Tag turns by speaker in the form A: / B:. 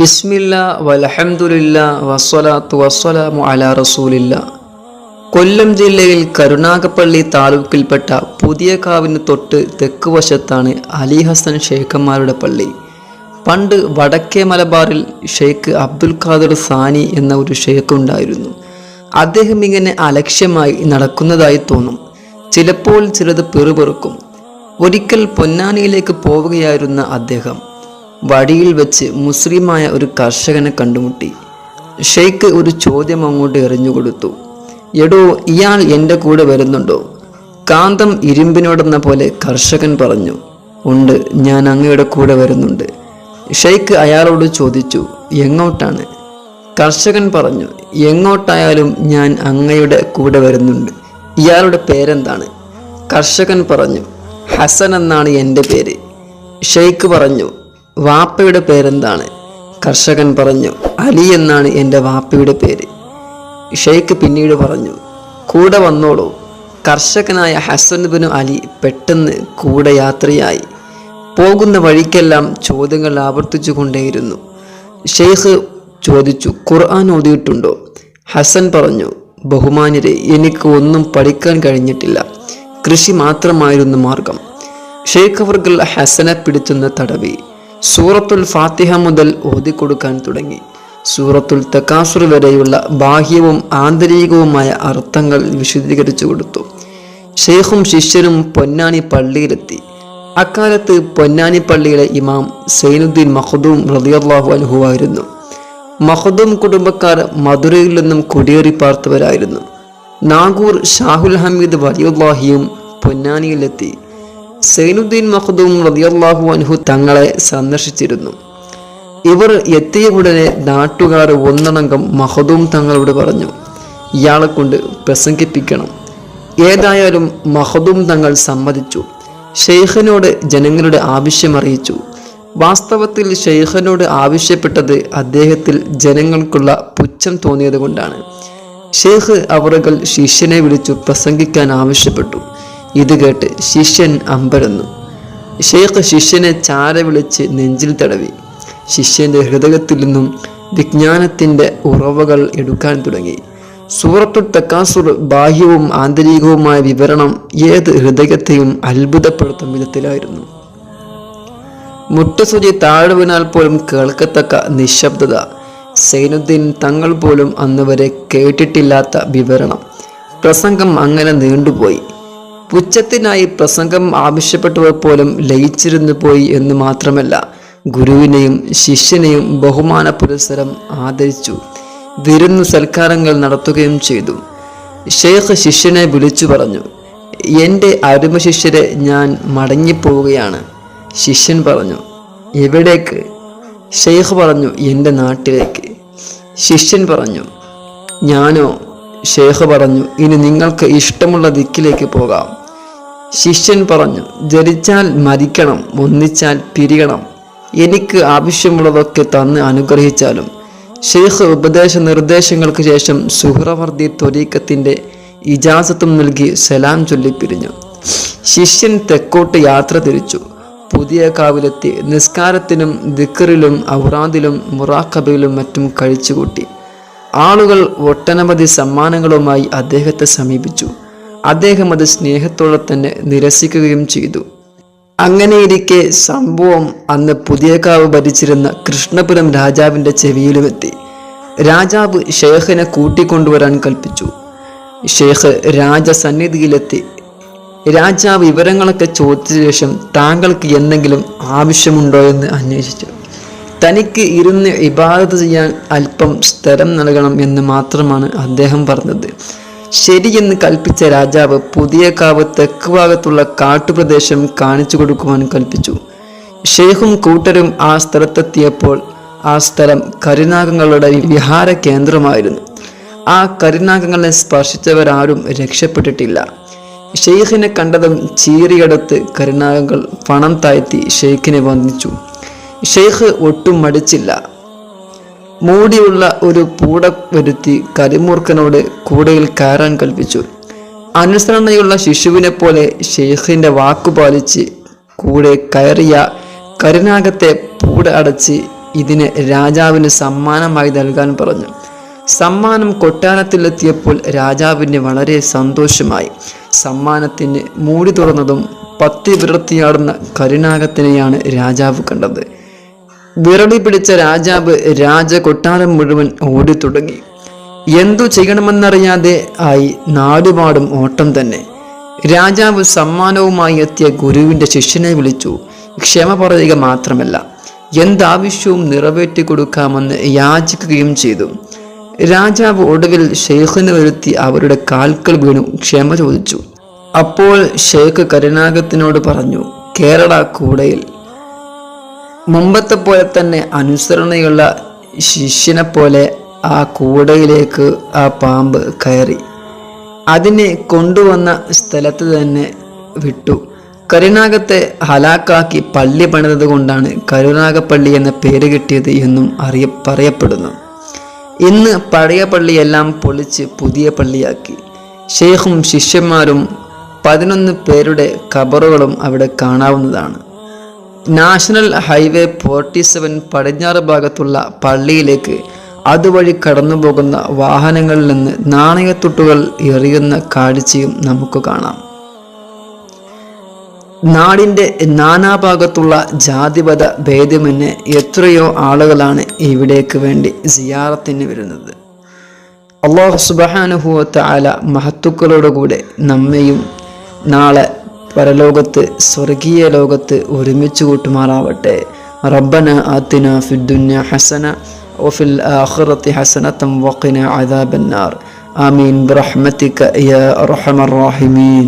A: ബിസ്മില്ല വലഹമുല്ല വസ്വലാത്തു വസ്സലാമു അല റസൂലില്ല. കൊല്ലം ജില്ലയിൽ കരുണാഗപ്പള്ളി താലൂക്കിൽപ്പെട്ട പുതിയ കാവിന് തൊട്ട് തെക്ക് വശത്താണ് അലി ഹസൻ ഷെയ്ഖന്മാരുടെ പള്ളി. പണ്ട് വടക്കേ മലബാറിൽ ഷെയ്ഖ് അബ്ദുൽ ഖാദർ സാനി എന്ന ഒരു ഷെയ്ഖ് ഉണ്ടായിരുന്നു. അദ്ദേഹം ഇങ്ങനെ അലക്ഷ്യമായി നടക്കുന്നതായി തോന്നും. ചിലപ്പോൾ ചിലത് പെറുപെറുക്കും. ഒരിക്കൽ പൊന്നാനിയിലേക്ക് പോവുകയായിരുന്ന അദ്ദേഹം വഴിയിൽ വെച്ച് മുസ്ലിമായ ഒരു കർഷകനെ കണ്ടുമുട്ടി. ഷെയ്ഖ് ഒരു ചോദ്യം അങ്ങോട്ട് എറിഞ്ഞു കൊടുത്തു എടോ ഇയാൾ എന്റെ കൂടെ വരുന്നുണ്ടോ? കാന്തം ഇരുമ്പിനോടെന്ന പോലെ കർഷകൻ പറഞ്ഞു ഉണ്ട് ഞാൻ അങ്ങയുടെ കൂടെ വരുന്നുണ്ട്. ഷെയ്ഖ് അയാളോട് ചോദിച്ചു എങ്ങോട്ടാണ്? കർഷകൻ പറഞ്ഞു എങ്ങോട്ടായാലും ഞാൻ അങ്ങയുടെ കൂടെ വരുന്നുണ്ട്. ഇയാളുടെ പേരെന്താണ്? കർഷകൻ പറഞ്ഞു ഹസൻ എന്നാണ് എന്റെ പേര്. ഷെയ്ഖ് പറഞ്ഞു വാപ്പയുടെ പേരെന്താണ്? കർഷകൻ പറഞ്ഞു അലി എന്നാണ് എന്റെ വാപ്പയുടെ പേര്. ഷെയ്ഖ് പിന്നീട് പറഞ്ഞു കൂടെ വന്നോളൂ. കർഷകനായ ഹസൻ ബിനു അലി പെട്ടെന്ന് കൂടെ യാത്രയായി പോകുന്ന വഴിക്കെല്ലാം ചോദ്യങ്ങൾ ആവർത്തിച്ചു കൊണ്ടേയിരുന്നു ഷെയ്ഖ് ചോദിച്ചു ഖുർആൻ ഓതിയിട്ടുണ്ടോ? ഹസൻ പറഞ്ഞു ബഹുമാന്യരെ എനിക്ക് ഒന്നും പഠിക്കാൻ കഴിഞ്ഞിട്ടില്ല. കൃഷി മാത്രമായിരുന്നു മാർഗം. ഷെയ്ഖ് അവർകൾ ഹസനെ പിടിച്ചെന്ന് തടവി. സൂറത്തുൽ ഫാത്തിഹ മുതൽ ഓതിക്കൊടുക്കാൻ തുടങ്ങി. സൂറത്തുൽ തക്കാസുർ വരെയുള്ള ബാഹ്യവും ആന്തരികവുമായ അർത്ഥങ്ങൾ വിശദീകരിച്ചു കൊടുത്തു. ഷെയ്ഖും ശിഷ്യനും പൊന്നാനി പള്ളിയിലെത്തി. അക്കാലത്ത് പൊന്നാനി പള്ളിയിലെ ഇമാം സൈനുദ്ദീൻ മഹദൂം റളിയല്ലാഹു അൻഹു ആയിരുന്നു. മഹദൂം കുടുംബക്കാർ മധുരയിൽ നിന്നും കുടിയേറി പാർത്തവരായിരുന്നു. നാഗൂർ ഷാഹുൽ ഹമീദ് വലിയുല്ലാഹിയും പൊന്നാനിയിലെത്തി. സൈനുദ്ദീൻ മഹദൂം റളിയല്ലാഹു അൻഹു തങ്ങളെ സന്ദർശിച്ചിരുന്നു. ഇവർ എത്തിയ ഉടനെ നാട്ടുകാർ ഒന്നടങ്കം മഹദൂം തങ്ങളോട് പറഞ്ഞു ഇയാളെ കൊണ്ട് പ്രസംഗിപ്പിക്കണം. ഏതായാലും മഹദൂം തങ്ങൾ സമ്മതിച്ചു. ഷെയ്ഖിനോട് ജനങ്ങളുടെ ആവശ്യം അറിയിച്ചു. വാസ്തവത്തിൽ ഷെയ്ഖിനോട് ആവശ്യപ്പെട്ടത് അദ്ദേഹത്തിൽ ജനങ്ങൾക്കുള്ള പുച്ഛം തോന്നിയത് കൊണ്ടാണ് ഷെയ്ഖ് അവറുകൾ ശിഷ്യനെ വിളിച്ചു പ്രസംഗിക്കാൻ ആവശ്യപ്പെട്ടു. ഇത് കേട്ട് ശിഷ്യൻ അമ്പരന്നു. ഷെയ്ഖ് ശിഷ്യനെ ചാര വിളിച്ച് നെഞ്ചിൽ തടവി. ശിഷ്യന്റെ ഹൃദയത്തിൽ നിന്നും വിജ്ഞാനത്തിന്റെ ഉറവകൾ എടുക്കാൻ തുടങ്ങി. സൂറത്തു തക്കാസുർ ബാഹ്യവും ആന്തരികവുമായ വിവരണം ഏത് ഹൃദയത്തെയും അത്ഭുതപ്പെടുത്തും വിധത്തിലായിരുന്നു. മുട്ടസുചി താഴ്വിനാൽ പോലും കേൾക്കത്തക്ക നിശബ്ദത സൈനുദ്ദീൻ തങ്ങൾ പോലും അന്നുവരെ കേട്ടിട്ടില്ലാത്ത വിവരണം പ്രസംഗം അങ്ങനെ നീണ്ടുപോയി. പുച്ഛത്തിനായി പ്രസംഗം ആവശ്യപ്പെട്ടവർ പോലും ലയിച്ചിരുന്നു പോയി എന്ന് മാത്രമല്ല ഗുരുവിനെയും ശിഷ്യനെയും ബഹുമാന പുരസ്സരം ആദരിച്ചു. വിരുന്ന് സൽക്കാരങ്ങൾ നടത്തുകയും ചെയ്തു. ഷെയ്ഖ് ശിഷ്യനെ വിളിച്ചു പറഞ്ഞു എന്റെ അരുമ ശിഷ്യരെ ഞാൻ മടങ്ങിപ്പോവുകയാണ്. ശിഷ്യൻ പറഞ്ഞു എവിടേക്ക്? ഷെയ്ഖ് പറഞ്ഞു എന്റെ നാട്ടിലേക്ക്. ശിഷ്യൻ പറഞ്ഞു ഞാനോ? ഷെയ്ഖ് പറഞ്ഞു ഇനി നിങ്ങൾക്ക് ഇഷ്ടമുള്ള ദിക്കിലേക്ക് പോകാം. ശിഷ്യൻ പറഞ്ഞു ജനിച്ചാൽ മരിക്കണം ഒന്നിച്ചാൽ പിരിയണം. എനിക്ക് ആവശ്യമുള്ളതൊക്കെ തന്ന് അനുഗ്രഹിച്ചാലും ഷെയ്ഖ് ഉപദേശ നിർദ്ദേശങ്ങൾക്ക് ശേഷം സുഹ്രവർദ്ദി ത്വരീക്കത്തിന്റെ ഇജാസത്തും നൽകി സലാം ചൊല്ലിപ്പിരിഞ്ഞു ശിഷ്യൻ തെക്കോട്ട് യാത്ര തിരിച്ചു. പുതിയ കാവിലെത്തി. നിസ്കാരത്തിനും ദിക്കറിലും ഔറാദിലും മുറാഖബയിലും മറ്റും കഴിച്ചുകൂട്ടി. ആളുകൾ ഒട്ടനവധി സമ്മാനങ്ങളുമായി അദ്ദേഹത്തെ സമീപിച്ചു. അദ്ദേഹം അത് സ്നേഹത്തോടെ തന്നെ നിരസിക്കുകയും ചെയ്തു. അങ്ങനെയിരിക്കെ സംഭവം അന്ന് പുതിയകാവ് ഭരിച്ചിരുന്ന കൃഷ്ണപുരം രാജാവിന്റെ ചെവിയിലുമെത്തി. രാജാവ് ഷേഖിനെ കൂട്ടിക്കൊണ്ടുവരാൻ കൽപ്പിച്ചു. ഷേഖ് രാജസന്നിധിയിലെത്തി. രാജാവ് വിവരങ്ങളൊക്കെ ചോദിച്ച ശേഷം താങ്കൾക്ക് എന്തെങ്കിലും ആവശ്യമുണ്ടോ എന്ന് അന്വേഷിച്ചു. തനിക്ക് ഇരുന്ന് ഇബാദത്ത് ചെയ്യാൻ അല്പം സ്ഥലം നൽകണം എന്ന് മാത്രമാണ് അദ്ദേഹം പറഞ്ഞത്. ശരിയെന്ന് കൽപ്പിച്ച രാജാവ് പുതിയ കാവ് തെക്ക് ഭാഗത്തുള്ള കാട്ടുപ്രദേശം കാണിച്ചു കൊടുക്കുവാൻ കൽപ്പിച്ചു. ഷെയ്ഖും കൂട്ടരും ആ സ്ഥലത്തെത്തിയപ്പോൾ ആ സ്ഥലം കരിനാഗങ്ങളുടെ വിഹാര കേന്ദ്രമായിരുന്നു. ആ കരിനാഗങ്ങളെ സ്പർശിച്ചവരാരും രക്ഷപ്പെട്ടിട്ടില്ല. ഷെയ്ഖിനെ കണ്ടതും ചീറിയെടുത്ത് കരിനാഗങ്ങൾ പണം താഴ്ത്തി ഷെയ്ഖിനെ വന്ദിച്ചു. ഷെയ്ഖ് ഒട്ടും മടിച്ചില്ല. മൂടിയുള്ള ഒരു പൂട വരുത്തി കരിമൂർഖനോട് കൂടയിൽ കയറാൻ കൽപ്പിച്ചു. അനുസരണയുള്ള ശിശുവിനെ പോലെ ഷെയ്ഖിന്റെ വാക്കു പാലിച്ച് കൂടെ കയറിയ കരിനാഗത്തെ പൂട അടച്ച് ഇതിന് രാജാവിന് സമ്മാനമായി നൽകാൻ പറഞ്ഞു. സമ്മാനം കൊട്ടാരത്തിലെത്തിയപ്പോൾ രാജാവിന് വളരെ സന്തോഷമായി. സമ്മാനത്തിന് മൂടി തുറന്നതും പത്തി വിടർത്തിയാടുന്ന കരുനാഗത്തിനെയാണ് രാജാവ് കണ്ടത്. വിരളി പിടിച്ച രാജാവ് രാജകൊട്ടാരം മുഴുവൻ ഓടിത്തുടങ്ങി. എന്തു ചെയ്യണമെന്നറിയാതെ ആയി നാടുപാടും ഓട്ടം തന്നെ. രാജാവ് സമ്മാനവുമായി എത്തിയ ഗുരുവിന്റെ ശിഷ്യനെ വിളിച്ചു ക്ഷമ പറയുക മാത്രമല്ല എന്താവശ്യവും നിറവേറ്റി കൊടുക്കാമെന്ന് യാചിക്കുകയും ചെയ്തു രാജാവ് ഒടുവിൽ ഷെയ്ഖിന് വരുത്തി അവരുടെ കാൽക്കൾ വീണു ക്ഷമ ചോദിച്ചു. അപ്പോൾ ഷെയ്ഖ് കരുണാകത്തിനോട് പറഞ്ഞു കേരള കൂടയിൽ മുമ്പത്തെ പോലെ തന്നെ അനുസരണയുള്ള ശിഷ്യനെ പോലെ ആ കൂടയിലേക്ക് ആ പാമ്പ് കയറി. അതിനെ കൊണ്ടുവന്ന സ്ഥലത്ത് തന്നെ വിട്ടു. കരുനാഗത്തെ ഹലാക്കാക്കി പള്ളി പണിതത് കൊണ്ടാണ് കരുനാഗപ്പള്ളി എന്ന പേര് കിട്ടിയത് എന്നും അറിയ പറയപ്പെടുന്നു. ഇന്ന് പഴയ പള്ളിയെല്ലാം പൊളിച്ച് പുതിയ പള്ളിയാക്കി. ഷെയ്ഖും ശിഷ്യന്മാരും പതിനൊന്ന് പേരുടെ ഖബറുകളും അവിടെ കാണാവുന്നതാണ്. നാഷണൽ ഹൈവേ ഫോർട്ടി സെവൻ പടിഞ്ഞാറ് ഭാഗത്തുള്ള പള്ളിയിലേക്ക് അതുവഴി കടന്നുപോകുന്ന വാഹനങ്ങളിൽ നിന്ന് നാണയത്തുട്ടുകൾ എറിയുന്ന കാഴ്ചയും നമുക്ക് കാണാം. നാടിന്റെ നാനാഭാഗത്തുള്ള ജാതിപത ഭേദമന്യേ എത്രയോ ആളുകളാണ് ഇവിടേക്ക് വേണ്ടി സിയാറത്തിന് വരുന്നത്. അള്ളാഹു സുബാനുഭവത്തെ ആല മഹത്തുക്കളോടുകൂടെ നമ്മയും നാളെ പരലോകത്ത് സ്വർഗീയ ലോകത്ത് ഒരുമിച്ച് കൂട്ടുമാറാവട്ടെ റബ്ബന ആത്തിന ഫിദ്ദുന്യ ഹസന وفي الآخرة حسنة وقنا عذاب النار آمين برحمتك يا أرحم الراحمين